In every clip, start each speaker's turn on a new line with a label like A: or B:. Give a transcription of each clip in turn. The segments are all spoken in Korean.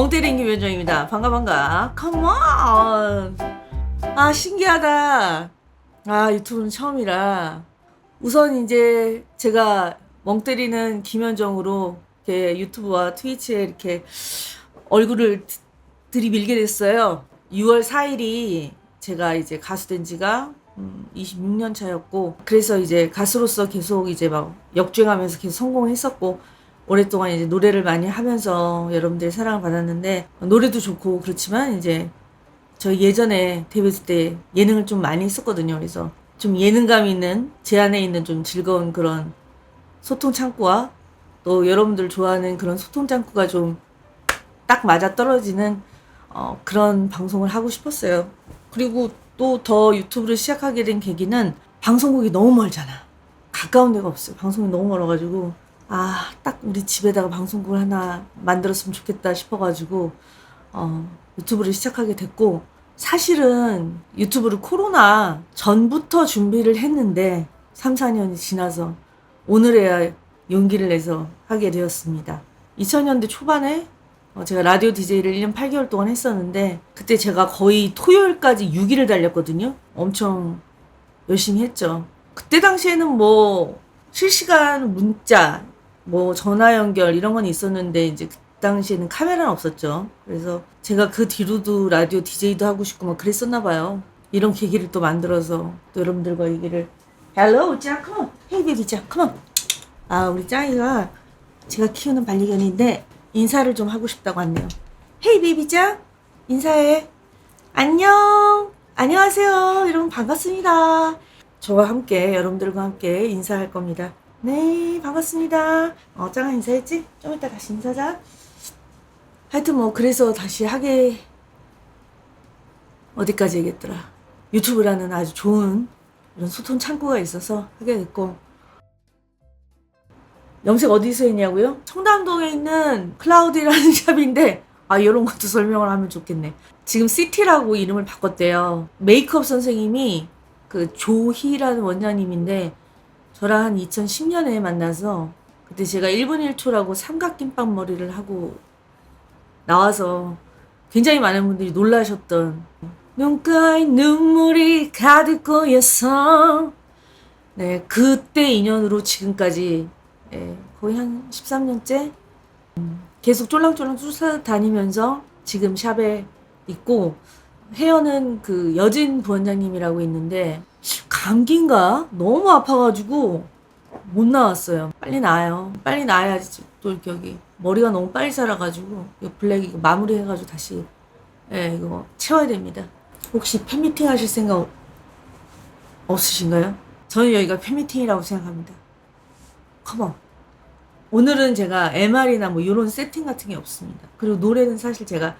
A: 멍때린 김현정입니다. 반가 반가. 컴온. 아 신기하다. 아 유튜브는 처음이라 우선 이제 제가 멍때리는 김현정으로 이렇게 유튜브와 트위치에 이렇게 얼굴을 드- 들이밀게 됐어요. 6월 4일이 제가 이제 가수 된 지가 음, 26년 차였고 그래서 이제 가수로서 계속 이제 막 역주행하면서 계속 성공했었고 오랫동안 이제 노래를 많이 하면서 여러분들의 사랑을 받았는데 노래도 좋고 그렇지만 이제 저 예전에 데뷔했을 때 예능을 좀 많이 했었거든요. 그래서 좀 예능감 있는 제 안에 있는 좀 즐거운 그런 소통 창구와 또 여러분들 좋아하는 그런 소통 창구가 좀 딱 맞아 떨어지는 어, 그런 방송을 하고 싶었어요. 그리고 또 더 유튜브를 시작하게 된 계기는 방송국이 너무 멀잖아. 가까운 데가 없어요. 방송이 너무 멀어가지고 아 딱 우리 집에다가 방송국을 하나 만들었으면 좋겠다 싶어가지고 어, 유튜브를 시작하게 됐고 사실은 유튜브를 코로나 전부터 준비를 했는데 3, 4년이 지나서 오늘에야 용기를 내서 하게 되었습니다. 2000년대 초반에 어, 제가 라디오 DJ를 1년 8개월 동안 했었는데 그때 제가 거의 토요일까지 6일을 달렸거든요. 엄청 열심히 했죠. 그때 당시에는 뭐 실시간 문자, 뭐 전화 연결 이런 건 있었는데 이제 그 당시에는 카메라는 없었죠. 그래서 제가 그 뒤로도 라디오 DJ도 하고 싶고 막 그랬었나 봐요. 이런 계기를 또 만들어서 또 여러분들과 얘기를 Hello, 짱, come on. Hey, baby, 짱, come on. 아, 우리 짱이가 제가 키우는 반려견인데 인사를 좀 하고 싶다고 하네요. 헤이 베이비짱 인사해. 안녕. 안녕하세요. 여러분 반갑습니다. 저와 함께 여러분들과 함께 인사할 겁니다. 네 반갑습니다. 어 짱아 인사했지? 좀 이따 다시 인사자. 하여튼 뭐 그래서 다시 하게 어디까지 얘기했더라. 유튜브라는 아주 좋은 이런 소통 창구가 있어서 하게 됐고 염색 어디서 했냐고요? 청담동에 있는 클라우디라는 샵인데 아 이런 것도 설명을 하면 좋겠네. 지금 시티라고 이름을 바꿨대요. 메이크업 선생님이 그 조희라는 원장님인데 저랑 한 2010년에 만나서 그때 제가 1분 1초라고 삼각김밥 머리를 하고 나와서 굉장히 많은 분들이 놀라셨던 눈가에 눈물이 가득 고여서 네 그때 인연으로 지금까지 예, 거의 한 13년째 음, 계속 쫄랑쫄랑 쫓아다니면서 지금 샵에 있고 헤어는 그 여진 부원장님이라고 있는데 감기인가 너무 아파가지고 못 나왔어요. 빨리 나아요. 빨리 나아야지 또 여기 머리가 너무 빨리 자라가지고 이 블랙 이거 마무리해가지고 다시 예 이거 채워야 됩니다. 혹시 팬미팅 하실 생각 없으신가요? 저는 여기가 팬미팅이라고 생각합니다. 컴온. 오늘은 제가 MR이나 뭐 이런 세팅 같은 게 없습니다. 그리고 노래는 사실 제가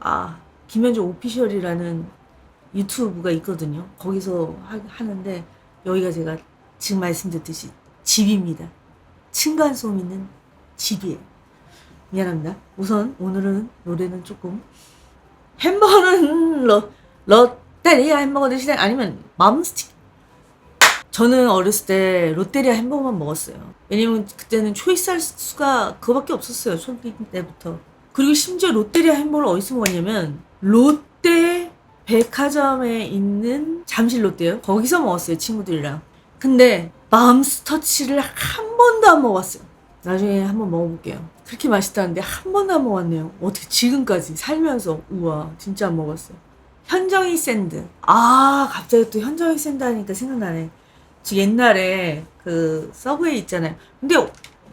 A: 아 김현정 오피셜이라는 유튜브가 있거든요. 거기서 하, 는데 여기가 제가 지금 말씀드렸듯이 집입니다. 층간소음 있는 집이에요. 미안합니다. 우선 오늘은 노래는 조금 햄버거는 러, 롯데리아 햄버거 대신에 아니면 맘스틱 저는 어렸을 때 롯데리아 햄버거만 먹었어요. 왜냐면 그때는 초이스 할 수가 그거밖에 없었어요. 초기 때부터. 그리고 심지어 롯데리아 햄버거를 어디서 먹었냐면 롯데 백화점에 있는 잠실 롯데요. 거기서 먹었어요. 친구들이랑. 근데 맘스터치를 한 번도 안 먹었어요. 나중에 한번 먹어볼게요. 그렇게 맛있다는데 한 번도 안 먹었네요. 어떻게 지금까지 살면서 우와 진짜 안 먹었어요. 현정이 샌드. 아 갑자기 또 현정이 샌드 하니까 생각나네. 저 옛날에 그 서브웨이 있잖아요. 근데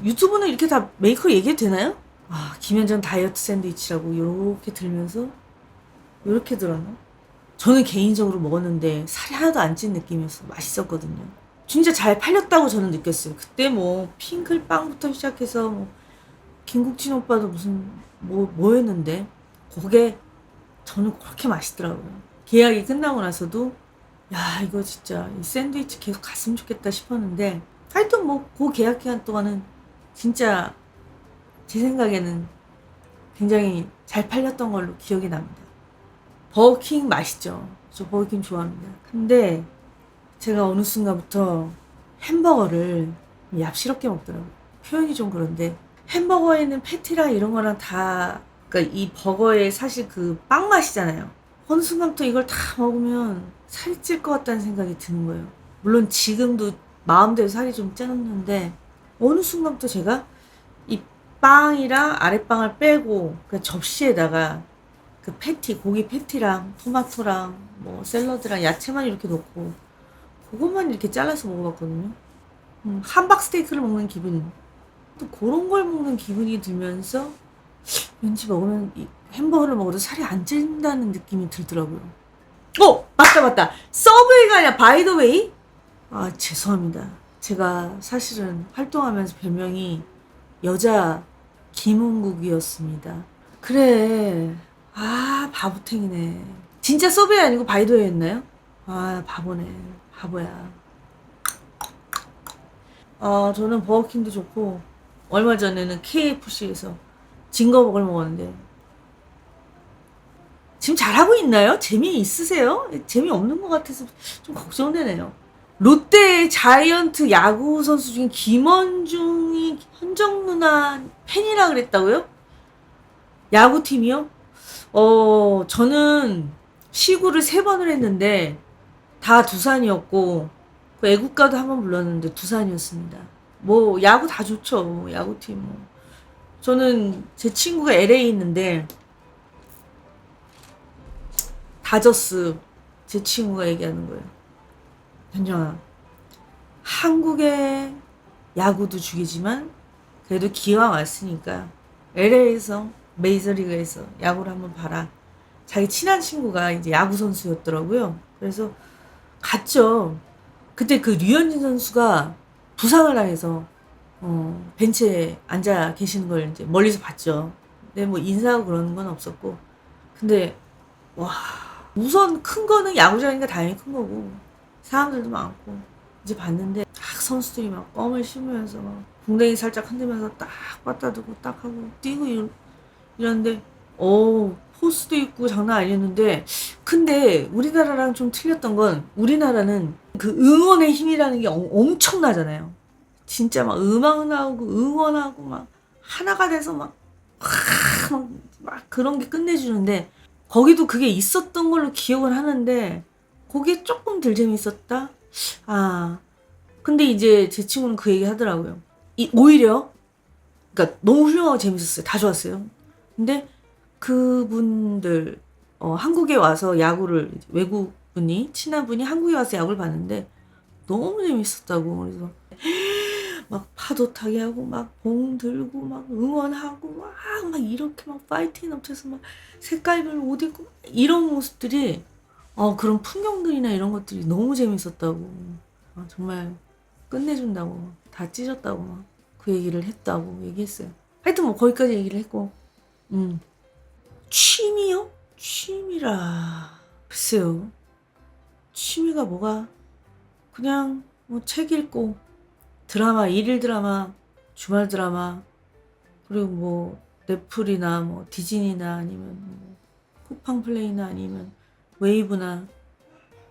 A: 유튜브는 이렇게 다 메이커 얘기해도 되나요? 아 김현정 다이어트 샌드위치라고 이렇게 들면서 이렇게 들었나? 저는 개인적으로 먹었는데 살이 하나도 안 찐 느낌이었어. 맛있었거든요. 진짜 잘 팔렸다고 저는 느꼈어요. 그때 뭐 핑클빵부터 시작해서 뭐 김국진 오빠도 무슨 뭐 뭐였는데 그게 저는 그렇게 맛있더라고요. 계약이 끝나고 나서도 야 이거 진짜 이 샌드위치 계속 갔으면 좋겠다 싶었는데 하여튼 뭐 그 계약 기간 동안은 진짜 제 생각에는 굉장히 잘 팔렸던 걸로 기억이 납니다. 버거킹 맛있죠. 저 버거킹 좋아합니다. 근데 제가 어느 순간부터 햄버거를 얍스럽게 먹더라고요. 표현이 좀 그런데 햄버거에는 패티랑 이런 거랑 다 그러니까 이 버거의 사실 그 빵 맛이잖아요. 어느 순간부터 이걸 다 먹으면 살이 찔 것 같다는 생각이 드는 거예요. 물론 지금도 마음대로 살이 좀 찌는데 어느 순간부터 제가 이 빵이랑 아랫빵을 빼고 그 접시에다가 그 패티 고기 패티랑 토마토랑 뭐 샐러드랑 야채만 이렇게 넣고 그것만 이렇게 잘라서 먹어봤거든요. 음, 함박 스테이크를 먹는 기분 또 그런 걸 먹는 기분이 들면서 왠지 먹으면 이 햄버거를 먹어도 살이 안 찐다는 느낌이 들더라고요. 어 맞다 맞다 서브웨이가 아니라 바이더웨이 아 죄송합니다. 제가 사실은 활동하면서 별명이 여자 김은국이었습니다. 그래 아 바보탱이네. 진짜 서브웨이 아니고 바이더웨이였나요? 아 바보네 바보야. 아 저는 버거킹도 좋고 얼마 전에는 KFC에서 징거버거를 먹었는데 지금 잘하고 있나요? 재미 있으세요? 재미 없는 것 같아서 좀 걱정되네요. 롯데 자이언트 야구 선수 중에 김원중이 현정 누나 팬이라 그랬다고요? 야구팀이요? 어, 저는 시구를 세 번을 했는데 다 두산이었고 그 애국가도 한 번 불렀는데 두산이었습니다. 뭐 야구 다 좋죠. 야구팀 뭐. 저는 제 친구가 LA 있는데 다저스 제 친구가 얘기하는 거예요. 현정아, 한국의 야구도 죽이지만 그래도 기왕 왔으니까 LA에서 메이저리그에서 야구를 한번 봐라. 자기 친한 친구가 이제 야구 선수였더라고요. 그래서 갔죠. 그때 그 류현진 선수가 부상을 당해서 어, 벤치에 앉아 계시는 걸 이제 멀리서 봤죠. 근데 뭐 인사하고 그러는 건 없었고. 근데 와 우선 큰 거는 야구장이니까 당연히 큰 거고 사람들도 많고 이제 봤는데 딱 선수들이 막 껌을 씹으면서 막 궁뎅이 살짝 흔들면서 딱 갖다 두고 딱 하고 뛰고 이러, 이러는데 오 포스도 있고 장난 아니었는데 근데 우리나라랑 좀 틀렸던 건 우리나라는 그 응원의 힘이라는 게 엄- 엄청나잖아요. 진짜 막 음악 나오고 응원하고 막 하나가 돼서 막, 막, 막 그런 게 끝내주는데 거기도 그게 있었던 걸로 기억을 하는데 거기에 조금 덜 재밌었다? 아 근데 이제 제 친구는 그 얘기 하더라고요. 이 오히려 그러니까 너무 훌륭하고 재밌었어요. 다 좋았어요. 근데 그분들 어, 한국에 와서 야구를 외국 분이 친한 분이 한국에 와서 야구를 봤는데 너무 재밌었다고. 그래서 막 파도 타게 하고 막 봉 들고 막 응원하고 막, 막 이렇게 막 파이팅 넘쳐서 막 색깔별 옷 입고 막 이런 모습들이 어 그런 풍경들이나 이런 것들이 너무 재밌었다고. 아, 정말 끝내준다고. 다 찢었다고 막 그 얘기를 했다고 얘기했어요. 하여튼 뭐 거기까지 얘기를 했고 음 취미요? 취미라. 글쎄요. 취미가 뭐가? 그냥 뭐 책 읽고 드라마 일일 드라마 주말 드라마 그리고 뭐 넷플이나 뭐 디즈니나 아니면 뭐 쿠팡 플레이나 아니면 웨이브나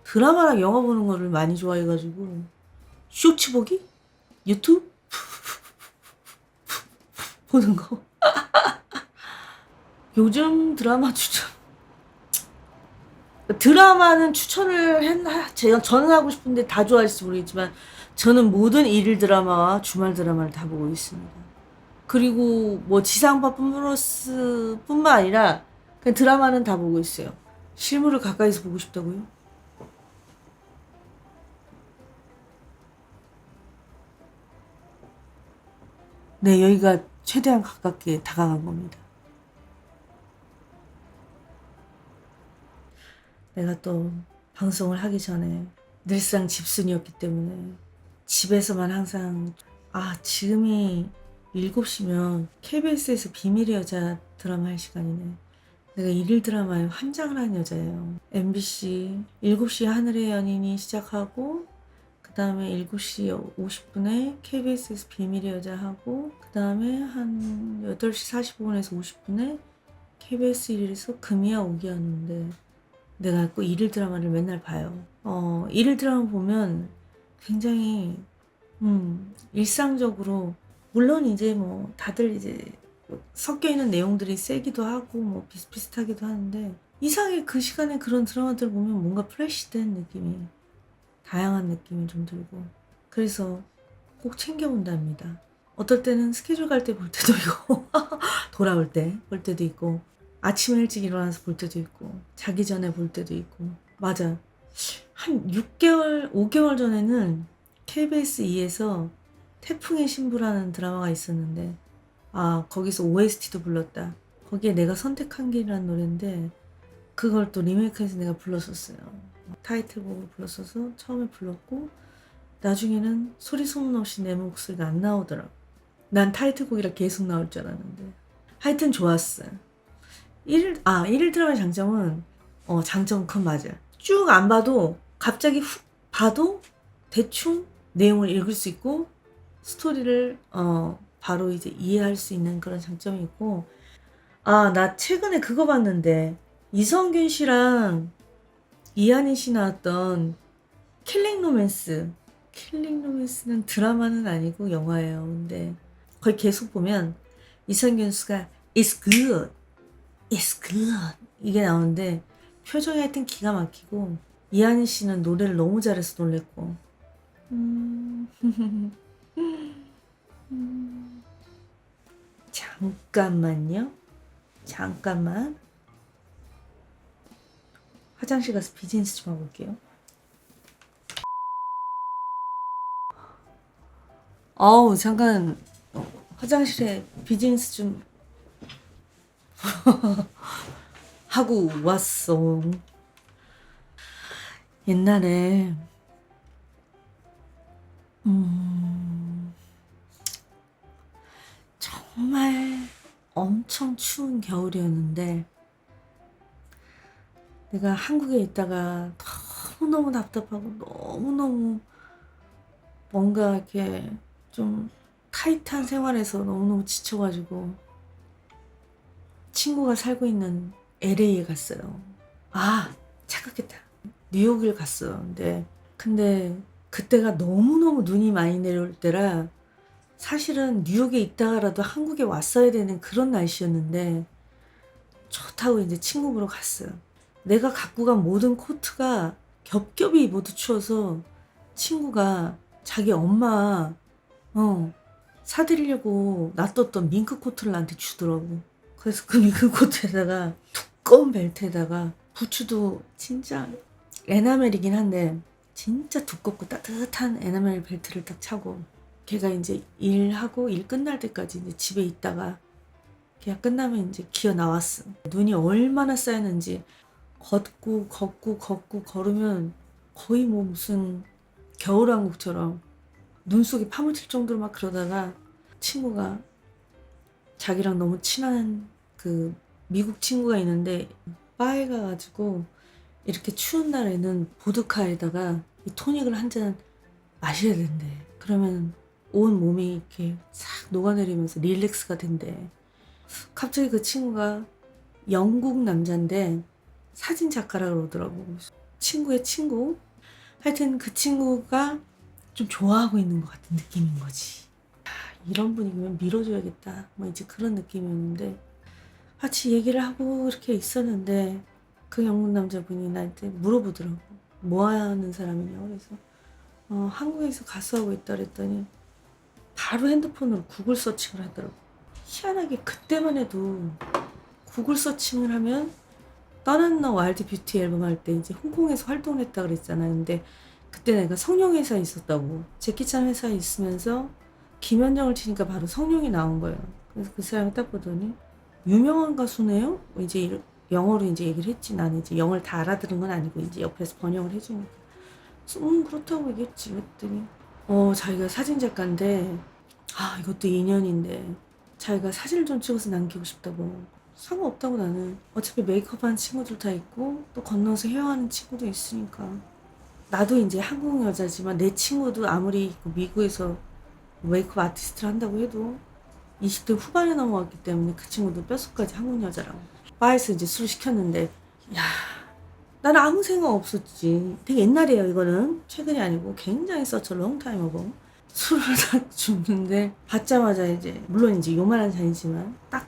A: 드라마랑 영화 보는 거를 많이 좋아해가지고. 쇼츠 보기? 유튜브? 보는 거 요즘 드라마 추천 드라마는 추천을 했나 제가 저는 하고 싶은데 다 좋아할지 모르겠지만 저는 모든 일일 드라마와 주말 드라마를 다 보고 있습니다. 그리고 뭐 지상파 플러스 뿐만 아니라 그냥 드라마는 다 보고 있어요. 실물을 가까이서 보고 싶다고요? 네, 여기가 최대한 가깝게 다가간 겁니다. 내가 또 방송을 하기 전에 늘상 집순이었기 때문에 집에서만 항상 아 지금이 7시면 KBS에서 비밀의 여자 드라마 할 시간이네. 내가 일일 드라마에 환장을 한 여자예요. MBC 7시 하늘의 연인이 시작하고 그 다음에 7시 50분에 KBS에서 비밀의 여자 하고 그 다음에 한 8시 45분에서 50분에 KBS 1일에서 금이야 오기였는데 내가 꼭 일일 드라마를 맨날 봐요. 어, 일일 드라마 보면 굉장히 음, 일상적으로 물론 이제 뭐 다들 이제 섞여 있는 내용들이 세기도 하고 뭐 비슷비슷하기도 하는데 이상하게 그 시간에 그런 드라마들 보면 뭔가 프레시된 느낌이 다양한 느낌이 좀 들고 그래서 꼭 챙겨본답니다. 어떨 때는 스케줄 갈 때 볼 때도 있고 돌아올 때 볼 때도 있고 아침에 일찍 일어나서 볼 때도 있고 자기 전에 볼 때도 있고. 맞아 한 6개월 5개월 전에는 KBS 2에서 태풍의 신부라는 드라마가 있었는데 아 거기서 OST도 불렀다. 거기에 내가 선택한 길이라는 노래인데 그걸 또 리메이크해서 내가 불렀었어요. 타이틀곡을 불렀어서 처음에 불렀고 나중에는 소리 소문 없이 내 목소리가 안 나오더라고. 난 타이틀곡이라 계속 나올 줄 알았는데. 하여튼 좋았어 1일 아 1일 드라마의 장점은 어 장점은 그건 맞아 쭉 안 봐도 갑자기 훅 봐도 대충 내용을 읽을 수 있고 스토리를 어 바로 이제 이해할 수 있는 그런 장점이 있고. 아 나 최근에 그거 봤는데 이성균 씨랑 이한희 씨 나왔던 킬링 로맨스. 킬링 로맨스는 드라마는 아니고 영화예요. 근데 거기 계속 보면 이성균 씨가 It's good It's good 이게 나오는데 표정이 하여튼 기가 막히고 이한희 씨는 노래를 너무 잘해서 놀랬고 음... 음. 잠깐만요. 잠깐만. 화장실 가서 비즈니스 좀 하고 올게요. 어우, 잠깐. 어, 화장실에 비즈니스 좀 하고 왔어. 옛날에 음, 정말 엄청 추운 겨울이었는데, 내가 한국에 있다가 너무너무 답답하고 너무너무 뭔가 이렇게 좀 타이트한 생활에서 너무너무 지쳐가지고, 친구가 살고 있는 LA에 갔어요. 아, 착각했다. 뉴욕을 갔어요. 근데, 근데 그때가 너무너무 눈이 많이 내려올 때라 사실은 뉴욕에 있다가라도 한국에 왔어야 되는 그런 날씨였는데 좋다고 이제 친구 보러 갔어요. 내가 갖고 간 모든 코트가 겹겹이 모두 추워서 친구가 자기 엄마 어 사드리려고 놔뒀던 밍크 코트를 나한테 주더라고. 그래서 그 코트에다가 두꺼운 벨트에다가 부츠도 진짜 에나멜이긴 한데 진짜 두껍고 따뜻한 에나멜 벨트를 딱 차고 걔가 이제 일하고 일 끝날 때까지 이제 집에 있다가 걔가 끝나면 이제 기어 나왔어. 눈이 얼마나 쌓였는지 걷고 걷고 걷고 걸으면 거의 뭐 무슨 겨울왕국처럼 눈 속에 파묻힐 정도로 막 그러다가 친구가 자기랑 너무 친한 그 미국 친구가 있는데 바에 가가지고 이렇게 추운 날에는 보드카에다가 이 토닉을 한 잔 마셔야 된대. 그러면 온 몸이 이렇게 싹 녹아내리면서 릴렉스가 된대. 갑자기 그 친구가 영국 남자인데 사진 작가라고 그러더라고. 친구의 친구. 하여튼 그 친구가 좀 좋아하고 있는 것 같은 느낌인 거지. 아, 이런 분위기면 밀어줘야겠다. 뭐 이제 그런 느낌이었는데 같이 얘기를 하고 이렇게 있었는데 그 영국 남자분이 나한테 물어보더라고. 뭐 하는 사람이냐고 그래서 어, 한국에서 가수하고 있다 그랬더니 바로 핸드폰으로 구글 서칭을 하더라고. 희한하게 그때만 해도 구글 서칭을 하면 떠난 너 와일드 뷰티 앨범 할 때 이제 홍콩에서 활동했다 그랬잖아요. 근데 그때 내가 성룡 회사에 있었다고. 제키찬 회사에 있으면서 김현정을 치니까 바로 성룡이 나온 거예요. 그래서 그 사람이 딱 보더니 유명한 가수네요. 이제 영어로 이제 얘기를 했지. 나는 이제 영어를 다 알아들은 건 아니고 이제 옆에서 번역을 해주니까. 음 그렇다고 얘기했지. 그랬더니 어 자기가 사진 작가인데 아 이것도 인연인데 자기가 사진을 좀 찍어서 남기고 싶다고. 상관없다고 나는 어차피 메이크업 하는 친구들 다 있고 또 건너서 헤어하는 친구도 있으니까 나도 이제 한국 여자지만 내 친구도 아무리 그 미국에서 메이크업 아티스트를 한다고 해도 20대 후반에 넘어갔기 때문에 그 친구도 뼛속까지 한국 여자라고 바에서 이제 술 시켰는데 야 나는 아무 생각 없었지 되게 옛날이에요 이거는 최근이 아니고 굉장히 서처 롱타임 어고 술을 다 줍는데 받자마자 이제 물론 이제 요만한 잔이지만 딱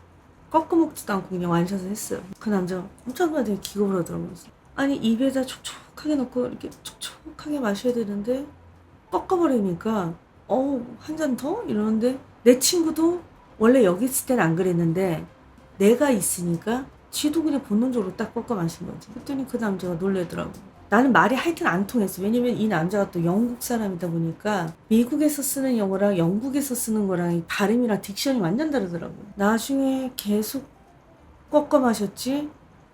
A: 꺾어 먹지도 않고 그냥 완샷을 했어요. 그 남자가 엄청 되게 기겁을 하더라고요. 아니 입에다 촉촉하게 넣고 이렇게 촉촉하게 마셔야 되는데 꺾어버리니까 어우 한 잔 더? 이러는데 내 친구도 원래 여기 있을 때는 안 그랬는데 내가 있으니까 지도 그냥 본능적으로 딱 꺾어 마신 거지. 그랬더니 그 남자가 놀래더라고. 나는 말이 하여튼 안 통했어. 왜냐면 이 남자가 또 영국 사람이다 보니까 미국에서 쓰는 영어랑 영국에서 쓰는 거랑 이 발음이랑 딕션이 완전 다르더라고. 나중에 계속 꺾어 마셨지.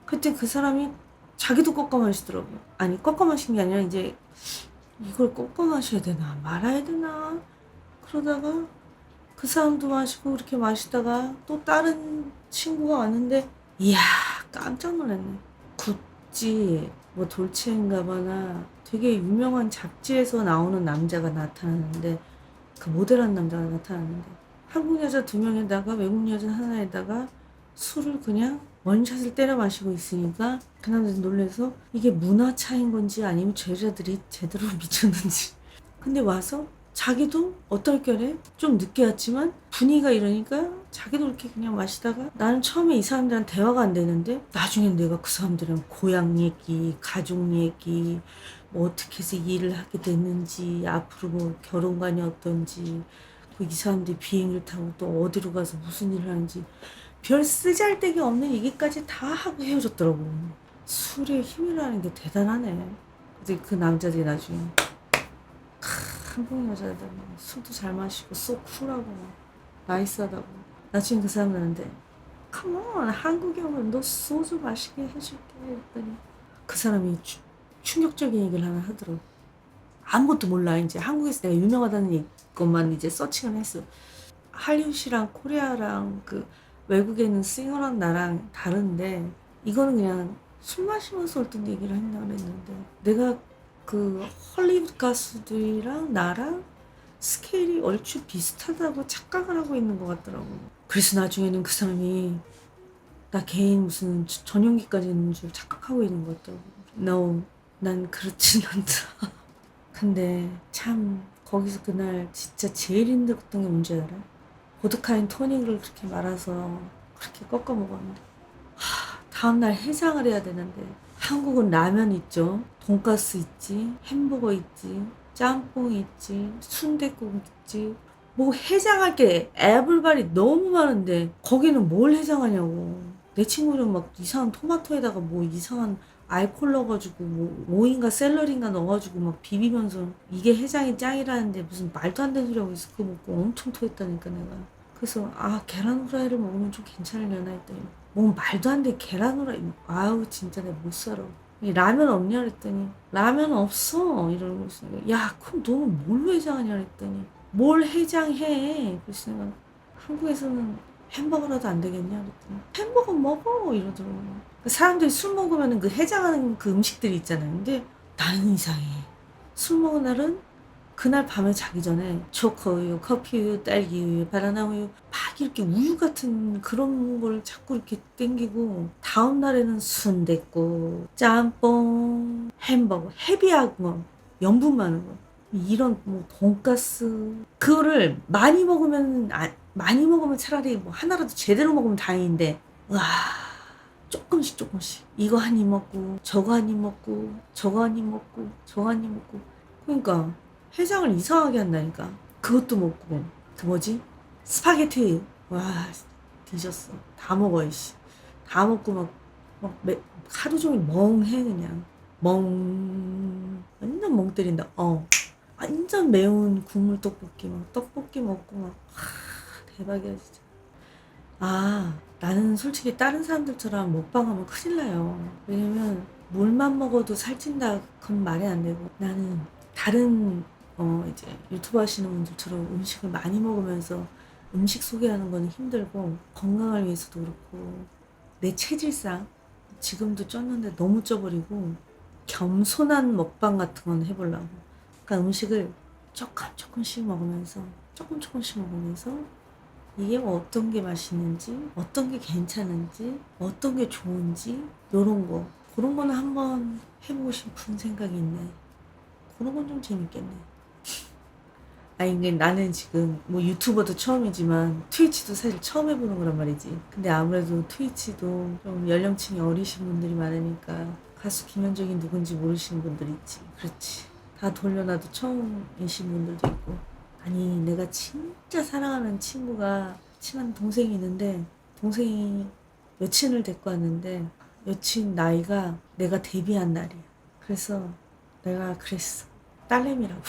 A: 그때 그 사람이 자기도 꺾어 마시더라고. 아니 꺾어 마신 게 아니라 이제 이걸 꺾어 마셔야 되나 말아야 되나 그러다가 그 사람도 마시고 그렇게 마시다가 또 다른 친구가 왔는데 이야 깜짝 놀랐네. 구찌 뭐 돌체인가봐나 되게 유명한 잡지에서 나오는 남자가 나타나는데 그 모델한 남자가 나타나는데 한국 여자 두 명에다가 외국 여자 하나에다가 술을 그냥 원샷을 때려 마시고 있으니까 그 남자 놀래서 이게 문화 차인 건지 아니면 제자들이 제대로 미쳤는지. 근데 와서 자기도 어떨결에 좀 늦게 왔지만 분위기가 이러니까 자기도 이렇게 그냥 마시다가 나는 처음에 이 사람들이랑 대화가 안 되는데 나중엔 내가 그 사람들이랑 고향 얘기, 가족 얘기, 뭐 어떻게 해서 이 일을 하게 됐는지, 앞으로 뭐 결혼관이 어떤지, 그 이 사람들이 비행기를 타고 또 어디로 가서 무슨 일을 하는지 별 쓰잘데기 없는 얘기까지 다 하고 헤어졌더라고. 술의 힘이라는 게 대단하네. 그 남자들이 나중에 크, 한국 여자들 술도 잘 마시고 쏙 쿨하고 나이스하다고. 나중에 그 사람들한테 컴온 한국에 오면 너 소주 마시게 해줄게 했더니 그 사람이 추- 충격적인 얘기를 하나 하더라고. 아무것도 몰라 이제 한국에서 내가 유명하다는 얘- 것만 이제 서칭을 했어. 할리우드랑 코리아랑 그 외국에 있는 싱어랑 나랑 다른데 이거는 그냥 술 마시면서 어떤 얘기를 했나 그랬는데 내가 그 헐리우드 가수들이랑 나랑 스케일이 얼추 비슷하다고 착각을 하고 있는 것 같더라고. 그래서 나중에는 그 사람이 나 개인 무슨 전용기까지 있는 줄 착각하고 있는 것 같더라고. No, 난 그렇진 않다. 근데 참 거기서 그날 진짜 제일 힘들었던 게 뭔지 알아? 보드카인 토닉을 그렇게 말아서 그렇게 꺾어 먹었는데 하, 다음날 해장을 해야 되는데 한국은 라면 있죠. 돈가스 있지 햄버거 있지 짬뽕 있지 순댓국 있지. 뭐 해장할 게 애블발이 너무 많은데 거기는 뭘 해장하냐고. 내 친구는 막 이상한 토마토에다가 뭐 이상한 알콜 넣어가지고 뭐 오인가 샐러리인가 넣어가지고 막 비비면서 이게 해장이 짱이라는데 무슨 말도 안 되는 소리 하고 있어. 그거 먹고 엄청 토했다니까 내가. 그래서 아 계란 후라이를 먹으면 좀 괜찮으려나 했더니 뭐 말도 안 돼. 계란 후라이 아우 진짜 내가 못 살아. 이 라면 없냐? 그랬더니 라면 없어. 이러고 있어 야 그럼 너는 뭘로 해장하냐? 그랬더니 뭘 해장해? 내가 한국에서는 햄버거라도 안 되겠냐? 그랬더니 햄버거 먹어. 이러더라고 그 사람들이 술 먹으면 그 해장하는 그 음식들이 있잖아요. 근데 나는 이상해. 술 먹은 날은 그날 밤에 자기 전에 초코우유, 커피우유, 딸기우유, 바나나우유 막 이렇게 우유 같은 그런 걸 자꾸 이렇게 땡기고 다음 날에는 순댓국, 짬뽕, 햄버거, 헤비한 거, 염분 많은 거. 이런 뭐 돈가스. 그거를 많이 먹으면 아, 많이 먹으면 차라리 뭐 하나라도 제대로 먹으면 다행인데 와 조금씩 조금씩. 이거 한 입 먹고 저거 한 입 먹고 저거 한 입 먹고 저거 한 입 먹고. 그러니까 해장을 이상하게 한다니까. 그것도 먹고 그 뭐지? 스파게티. 와 뒤졌어. 다 먹어 이씨. 다 먹고 막, 막 매, 하루 종일 멍해 그냥. 멍 완전 멍 때린다. 어. 완전 매운 국물 떡볶이 막 떡볶이 먹고 막 하, 대박이야 진짜. 아 나는 솔직히 다른 사람들처럼 먹방하면 큰일 나요. 왜냐면 물만 먹어도 살찐다. 그건 말이 안 되고. 나는 다른 어 이제 유튜브 하시는 분들처럼 음식을 많이 먹으면서 음식 소개하는 거는 힘들고 건강을 위해서도 그렇고 내 체질상 지금도 쪘는데 너무 쪄버리고 겸손한 먹방 같은 건 해보려고. 그러니까 음식을 조금 조금씩 먹으면서 조금 조금씩 먹으면서 이게 뭐 어떤 게 맛있는지 어떤 게 괜찮은지 어떤 게 좋은지 요런 거. 그런 거는 한번 해보고 싶은 생각이 있네. 그런 건 좀 재밌겠네 아니 이게 나는 지금 뭐 유튜버도 처음이지만 트위치도 사실 처음 해보는 거란 말이지. 근데 아무래도 트위치도 좀 연령층이 어리신 분들이 많으니까 가수 김현정이 누군지 모르시는 분들 있지. 그렇지. 다 돌려놔도 처음이신 분들도 있고. 아니 내가 진짜 사랑하는 친구가 친한 동생이 있는데 동생이 여친을 데리고 왔는데 여친 나이가 내가 데뷔한 날이야. 그래서 내가 그랬어. 딸내미라고.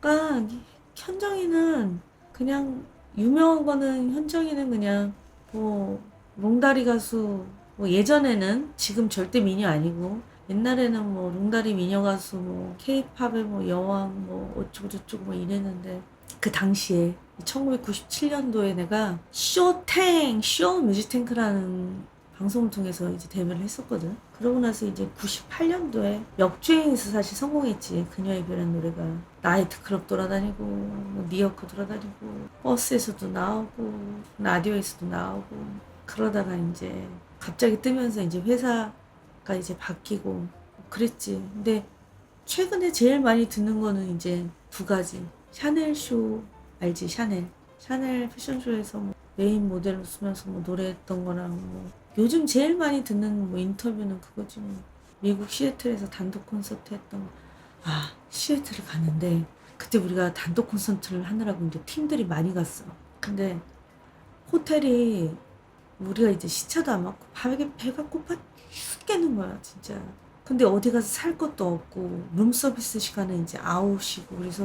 A: 그러니까 이 현정이는 그냥 유명한 거는 현정이는 그냥 뭐 롱다리 가수 뭐 예전에는 지금 절대 미녀 아니고 옛날에는 뭐 롱다리 미녀 가수 뭐 케이팝의 뭐 여왕 뭐 어쩌고 저쩌고 뭐 이랬는데 그 당시에 1997년도에 내가 쇼탱 쇼 뮤직탱크라는 방송을 통해서 이제 데뷔를 했었거든. 그러고 나서 이제 98년도에 역주행에서 사실 성공했지. 그녀의 별한 노래가 나이트 클럽 돌아다니고 뭐 뉴요크 돌아다니고 버스에서도 나오고 라디오에서도 나오고 그러다가 이제 갑자기 뜨면서 이제 회사가 이제 바뀌고 그랬지. 근데 최근에 제일 많이 듣는 거는 이제 두 가지. 샤넬 쇼 알지? 샤넬. 샤넬 패션쇼에서 뭐 메인 모델로 쓰면서 뭐 노래했던 거랑 뭐 요즘 제일 많이 듣는 뭐 인터뷰는 그거지 뭐. 미국 시애틀에서 단독 콘서트 했던 거. 아 시애틀을 갔는데 그때 우리가 단독 콘서트를 하느라고 이제 팀들이 많이 갔어. 근데 호텔이 우리가 이제 시차도 안 맞고 밤에 배가 고파 죽겠는 거야 진짜. 근데 어디 가서 살 것도 없고 룸 서비스 시간에 이제 아웃이고 그래서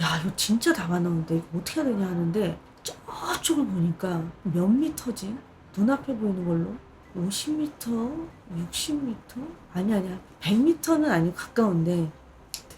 A: 야 이거 진짜 다 많았는데 이거 어떻게 해야 되냐 하는데 저쪽을 보니까 몇 미터지? 눈앞에 보이는 걸로 50m, 60m? 아니 아니야 100m는 아니고 가까운데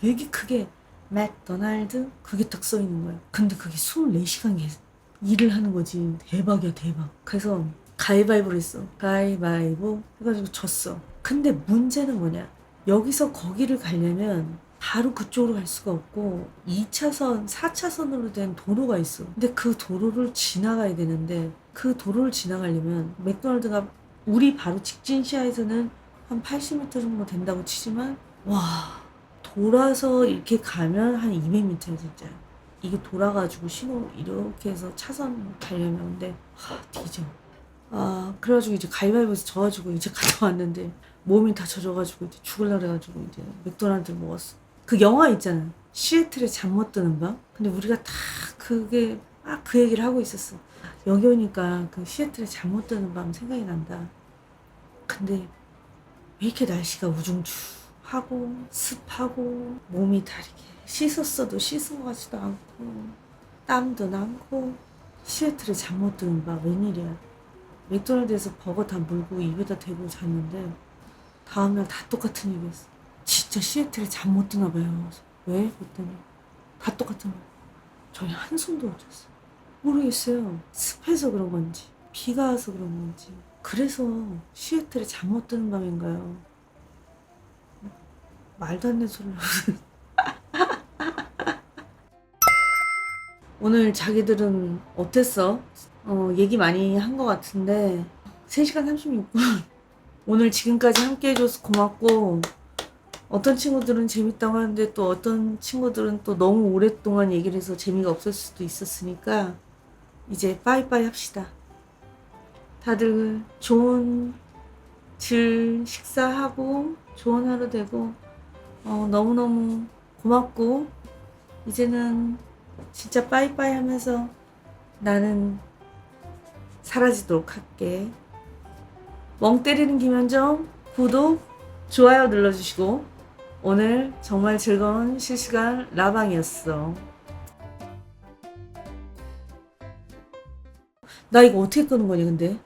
A: 되게 크게 맥도날드 그게 딱 써 있는 거야. 근데 그게 24시간 계속 일을 하는 거지. 대박이야 대박. 그래서 가위바위보를 했어. 가위바위보 해가지고 졌어. 근데 문제는 뭐냐? 여기서 거기를 가려면 바로 그쪽으로 갈 수가 없고 2차선, 4차선으로 된 도로가 있어. 근데 그 도로를 지나가야 되는데 그 도로를 지나가려면 맥도날드가 우리 바로 직진 시야에서는 한 80m 정도 된다고 치지만 와 돌아서 이렇게 가면 한 200m야 진짜. 이게 돌아가지고 신호 이렇게 해서 차선 가려면 근데 하 뒤져. 아 그래가지고 이제 가위바위보에서 져가지고 이제 갔다 왔는데 몸이 다 젖어가지고 이제 죽을라 그래가지고 이제 맥도날드 먹었어. 그 영화 있잖아. 시애틀에 잠 못 드는 밤. 근데 우리가 다 그게 막그 얘기를 하고 있었어. 여기 오니까 그 시애틀에 잠 못 드는 밤 생각이 난다. 근데 왜 이렇게 날씨가 우중충하고 습하고 몸이 다르게 씻었어도 씻은 것 같지도 않고 땀도 나고 시애틀에 잠 못 드는 밤 웬일이야. 맥도날드에서 버거 다 물고 입에다 대고 잤는데 다음날 다 똑같은 얘기였어. 진짜 시애틀에 잠 못 드나 봐요. 왜? 그랬더니 다 똑같은 거야. 저희 한숨도 못 잤어. 모르겠어요. 습해서 그런 건지 비가 와서 그런 건지 그래서 시애틀에 잠 못 드는 밤인가요? 말도 안 되는 소리를 오늘 자기들은 어땠어? 어, 얘기 많이 한 것 같은데 3시간 36분 오늘 지금까지 함께 해줘서 고맙고 어떤 친구들은 재밌다고 하는데 또 어떤 친구들은 또 너무 오랫동안 얘기를 해서 재미가 없을 수도 있었으니까 이제 빠이빠이 합시다. 다들 좋은 질 식사하고 좋은 하루 되고 어, 너무너무 고맙고 이제는 진짜 빠이빠이 하면서 나는 사라지도록 할게. 멍 때리는 김현정 구독, 좋아요 눌러주시고 오늘 정말 즐거운 실시간 라방이었어. 나 이거 어떻게 끄는 거냐 근데?